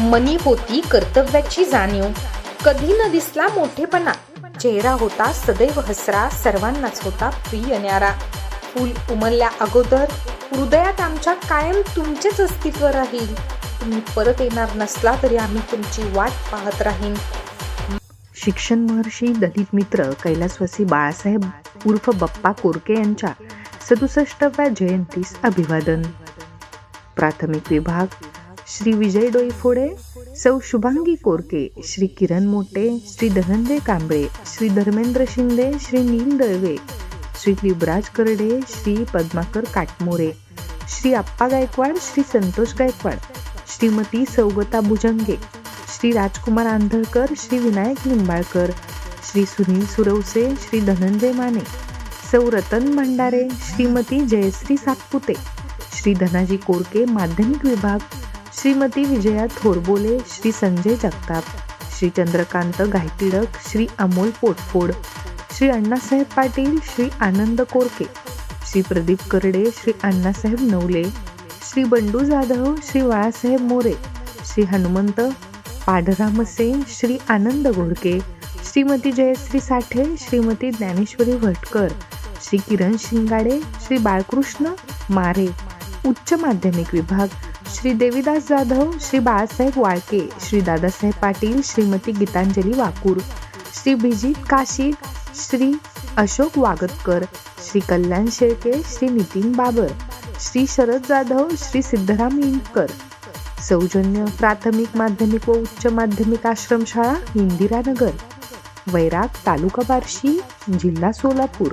मनी होती कर्तव्याची जाणीव. कधी न दिसला मोठेपणा. चेहरा होता सदैव हसरा सर्वांनाच होता प्रिय न्यारा. फुल उमलल्या अगोदर हृदयात आमच्या कायम तुमचेच अस्तित्व राहील. तुम्ही परत येणार नसला तरी आम्ही तुमची वाट पाहत राहीन. शिक्षण महर्षी दलित मित्र कैलासवासी बाळासाहेब उर्फ बप्पा कोरके यांच्या सदुसष्टव्या जयंतीस अभिवादन. प्राथमिक विभाग श्री विजय डोईफोडे सौ शुभांगी कोरके श्री किरण मोटे श्री धनंजय कांबळे श्री धर्मेंद्र शिंदे श्री नील दळवे श्री लिबराज करडे श्री पद्माकर काटमोरे श्री अप्पा गायकवाड श्री संतोष गायकवाड श्रीमती सौगता भुजंगे श्री राजकुमार आंधळकर श्री विनायक निंबाळकर श्री सुनील सुरवसे श्री धनंजय माने सौ रतन भंडारे श्रीमती जयश्री सातपुते श्री धनाजी कोरके माध्यमिक विभाग श्रीमती विजया थोरबोले श्री संजय जगताप श्री चंद्रकांत गायतिळक श्री अमोल पोटफोड श्री अण्णासाहेब पाटील श्री आनंद कोरके श्री प्रदीप करडे श्री अण्णासाहेब नवले श्री बंडू जाधव श्री बाळासाहेब मोरे श्री हनुमंत पाडरामसेन श्री आनंद घोडके श्रीमती जयश्री साठे श्रीमती ज्ञानेश्वरी भटकर श्री किरण शिंगाडे श्री बाळकृष्ण मारे उच्च माध्यमिक विभाग श्री देवीदास जाधव श्री बाळासाहेब वाळके श्री दादासाहेब पाटील श्रीमती गीतांजली वाकूर श्री भिजित काशी श्री अशोक वागतकर श्री कल्याण शेळके श्री नितीन बाबर श्री शरद जाधव श्री सिद्धराम इंदकर सौजन्य प्राथमिक माध्यमिक व उच्च माध्यमिक आश्रमशाळा इंदिरानगर. वैराग तालुका बार्शी जिल्हा सोलापूर.